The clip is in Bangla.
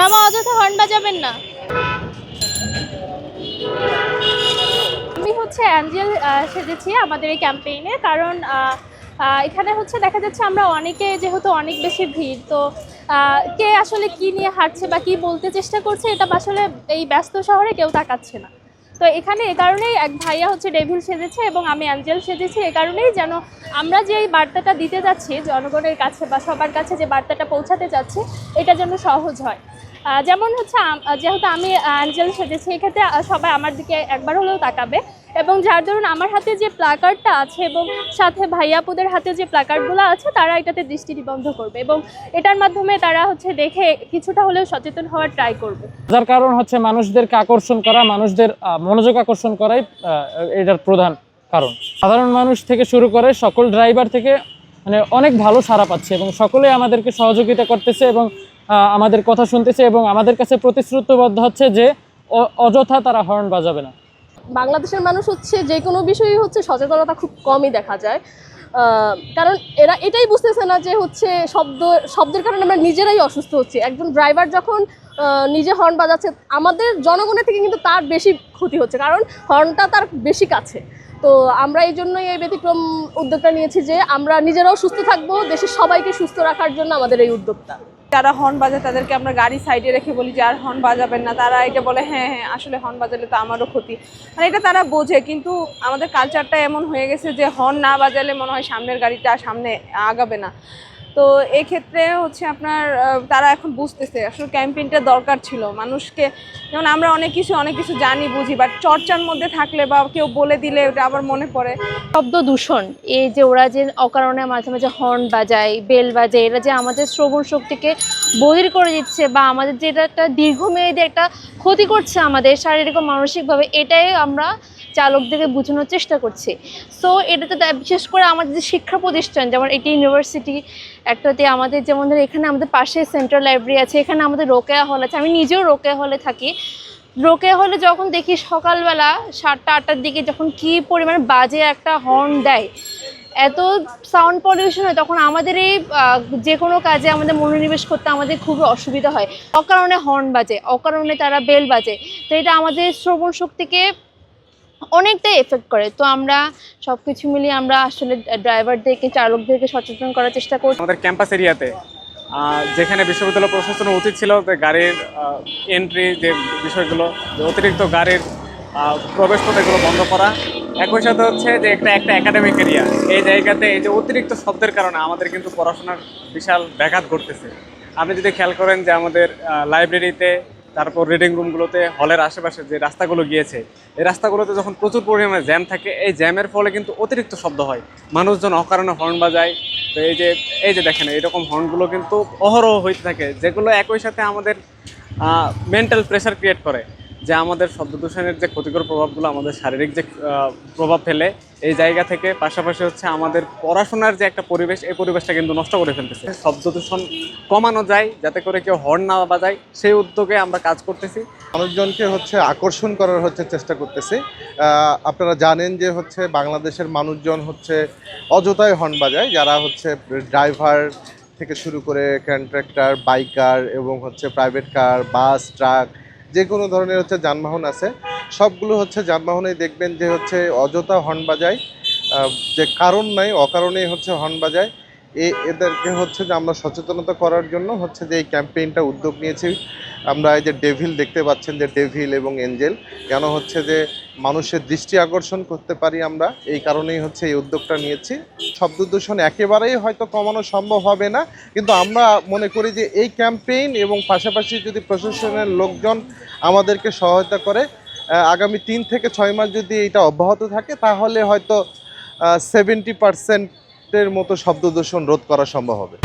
মামা, অযথা হর্ন বাজাবেন না। আমি হচ্ছে অ্যাঞ্জেল সেজেছি আমাদের এই ক্যাম্পেইনে কারণ এখানে হচ্ছে দেখা যাচ্ছে আমরা অনেকে যেহেতু অনেক বেশি ভিড়, তো কে আসলে কি নিয়ে হাঁটছে বা কি বলতে চেষ্টা করছে, এটা আসলে এই ব্যস্ত শহরে কেউ তাকাচ্ছে না। তো এখানে এ কারণেই এক ভাইয়া হচ্ছে ডেভিল সেজেছে এবং আমি অ্যাঞ্জেল সেজেছি, এ কারণেই যেন আমরা যে এই বার্তাটা দিতে যাচ্ছি জনগণের কাছে বা সবার কাছে যে বার্তাটা পৌঁছাতে যাচ্ছি, এটা যেন সহজ হয়। যেমন হচ্ছে যেহেতু আমি অ্যাঞ্জেল সেজেছি, এক্ষেত্রে সবাই আমার দিকে একবার হলেও তাকাবে। এবং যার ধরুন আমার হাতে যে প্লাকার্ডটা আছে এবং সাথে ভাইয়াপুদের হাতে যে প্লাকার্ডগুলো আছে, তারা এটাতে দৃষ্টি নিবন্ধ করবে এবং এটার মাধ্যমে তারা হচ্ছে দেখে কিছুটা হলেও সচেতন হওয়ার ট্রাই করবে। যার কারণ হচ্ছে মানুষদেরকে আকর্ষণ করা, মানুষদের মনোযোগ আকর্ষণ করাই এটার প্রধান কারণ। সাধারণ মানুষ থেকে শুরু করে সকল ড্রাইভার থেকে মানে অনেক ভালো সাড়া পাচ্ছে এবং সকলে আমাদেরকে সহযোগিতা করতেছে এবং আমাদের কথা শুনতেছে এবং আমাদের কাছে প্রতিশ্রুতিবদ্ধ হচ্ছে যে অযথা তারা হর্ন বাজাবে না। বাংলাদেশের মানুষ হচ্ছে যে কোনো বিষয়ে হচ্ছে সচেতনতা খুব কমই দেখা যায়। কারণ এরা এটাই বুঝতেছে না যে হচ্ছে শব্দ, শব্দের কারণে আমরা নিজেরাই অসুস্থ হচ্ছি। একজন ড্রাইভার যখন নিজে হর্ন বাজাচ্ছে, আমাদের জনগণের থেকে কিন্তু তার বেশি ক্ষতি হচ্ছে, কারণ হর্নটা তার বেশি কাছে। তো আমরা এই জন্যই এই ব্যতিক্রম উদ্যোগটা নিয়েছি যে আমরা নিজেরাও সুস্থ থাকব, দেশের সবাইকে সুস্থ রাখার জন্য আমাদের এই উদ্যোগটা। যারা হর্ন বাজায় তাদেরকে আমরা গাড়ি সাইডে রেখে বলি যে আর হর্ন বাজাবেন না। তারা এটা বলে হ্যাঁ হ্যাঁ আসলে হর্ন বাজালে তো আমারও ক্ষতি। মানে এটা তারা বোঝে, কিন্তু আমাদের কালচারটা এমন হয়ে গেছে যে হর্ন না বাজালে মনে হয় সামনের গাড়িটা সামনে আগাবে না। তো এই ক্ষেত্রে হচ্ছে আপনার তারা এখন বুঝতেছে, আসলে ক্যাম্পেইনটা দরকার ছিল। মানুষকে, যেমন আমরা অনেক কিছু অনেক কিছু জানি, বুঝি বাট চর্চার মধ্যে থাকলে বা কেউ বলে দিলে ওটা আবার মনে পড়ে। শব্দ দূষণ, এই যে ওরা যে অকারণে মাঝে মাঝে হর্ন বাজায়, বেল বাজায়, এরা যে আমাদের শ্রবণ শক্তিকে বধির করে দিচ্ছে বা আমাদের যেটা একটা দীর্ঘমেয়াদী একটা ক্ষতি করছে আমাদের শারীরিক ও মানসিকভাবে, এটাই আমরা চালকদেরকে বোঝানোর চেষ্টা করছি। সো এটাতে বিশেষ করে আমাদের যে শিক্ষা প্রতিষ্ঠান, যেমন এটি ইউনিভার্সিটি একটাতে আমাদের যেমন ধর এখানে আমাদের পাশে সেন্ট্রাল লাইব্রেরি আছে, এখানে আমাদের রোকেয়া হল আছে, আমি নিজেও রোকেয়া হলে থাকি। রোকেয়া হলে যখন দেখি সকালবেলা সাতটা, আটটার দিকে যখন কি পরিমাণে বাজে একটা হর্ন দেয়, এত সাউন্ড পলিউশন হয়, তখন আমাদের এই যে কোনো কাজে আমাদের মনোনিবেশ করতে আমাদের খুবই অসুবিধা হয়। অকারণে হর্ন বাজে, অকারণে তারা বেল বাজে। তো এটা আমাদের শ্রবণ শক্তিকে অনেকটাই এফেক্ট করে। তো আমরা সব কিছু মিলিয়ে আমরা আসলে ড্রাইভারদেরকে চালকদেরকে সচেতন করার চেষ্টা করছি। আমাদের ক্যাম্পাস এরিয়াতে যেখানে বিশ্ববিদ্যালয় প্রশাসনের উচিত ছিল, যে গাড়ির এন্ট্রি যে বিষয়গুলো, যে অতিরিক্ত গাড়ির প্রবেশ পথেগুলো বন্ধ করা। একই সাথে হচ্ছে যে একটা একটা একাডেমিক এরিয়া এই জায়গাতে এই যে অতিরিক্ত শব্দের কারণে আমাদের কিন্তু পড়াশোনার বিশাল ব্যাঘাত ঘটতেছে। আপনি যদি খেয়াল করেন যে আমাদের লাইব্রেরিতে তারপর রেডিং রুমগুলোতে হলের আশেপাশে যে রাস্তাগুলো গিয়েছে, এই রাস্তাগুলোতে যখন প্রচুর পরিমাণে জ্যাম থাকে, এই জ্যামের ফলে কিন্তু অতিরিক্ত শব্দ হয়। মানুষজন অকারণে হর্ন বাজায়। তো এই যে এই যে দেখেন এরকম হর্নগুলো কিন্তু অহরহ হইতে থাকে, যেগুলো একই সাথে আমাদের মেন্টাল প্রেশার ক্রিয়েট করে। যে আমাদের শব্দ দূষণের যে ক্ষতিকর প্রভাবগুলো, আমাদের শারীরিক যে প্রভাব ফেলে, এই জায়গা থেকে পাশাপাশি হচ্ছে আমাদের পড়াশোনার যে একটা পরিবেশ, এই পরিবেশটা কিন্তু নষ্ট করে ফেলতেছে। শব্দ দূষণ কমানো যায়, যাতে করে কেউ হর্ন না বাজায়, সেই উদ্যোগে আমরা কাজ করতেছি। মানুষজনকে হচ্ছে আকর্ষণ করার হচ্ছে চেষ্টা করতেছি। আপনারা জানেন যে হচ্ছে বাংলাদেশের মানুষজন হচ্ছে অযথায় হর্ন বাজায়, যারা হচ্ছে ড্রাইভার থেকে শুরু করে কন্ট্রাক্টর বাইকার এবং হচ্ছে প্রাইভেট কার, বাস, ট্রাক যে কোনো ধরনের হচ্ছে যানবাহন আছে, সবগুলো হচ্ছে যানবাহনেই দেখবেন যে হচ্ছে অযথা হর্ন বাজায়। যে কারণ নাই, অকারণেই হচ্ছে হর্ন বাজায়। এদেরকে হচ্ছে যে আমরা সচেতনতা করার জন্য হচ্ছে যে এই ক্যাম্পেইনটা উদ্যোগ নিয়েছি। আমরা এই যে ডেভিল দেখতে পাচ্ছেন যে ডেভিল এবং এঞ্জেল, কেন হচ্ছে যে মানুষের দৃষ্টি আকর্ষণ করতে পারি আমরা, এই কারণেই হচ্ছে এই উদ্যোগটা নিয়েছি। শব্দ দূষণ একেবারেই হয়তো কমানো সম্ভব হবে না, কিন্তু আমরা মনে করি যে এই ক্যাম্পেইন এবং পাশাপাশি যদি প্রশাসনের লোকজন আমাদেরকে সহায়তা করে আগামী তিন থেকে ছয় মাস যদি এটা অব্যাহত থাকে, তাহলে হয়তো সেভেন্টি পার্সেন্টের মতো শব্দ দূষণ রোধ করা সম্ভব হবে।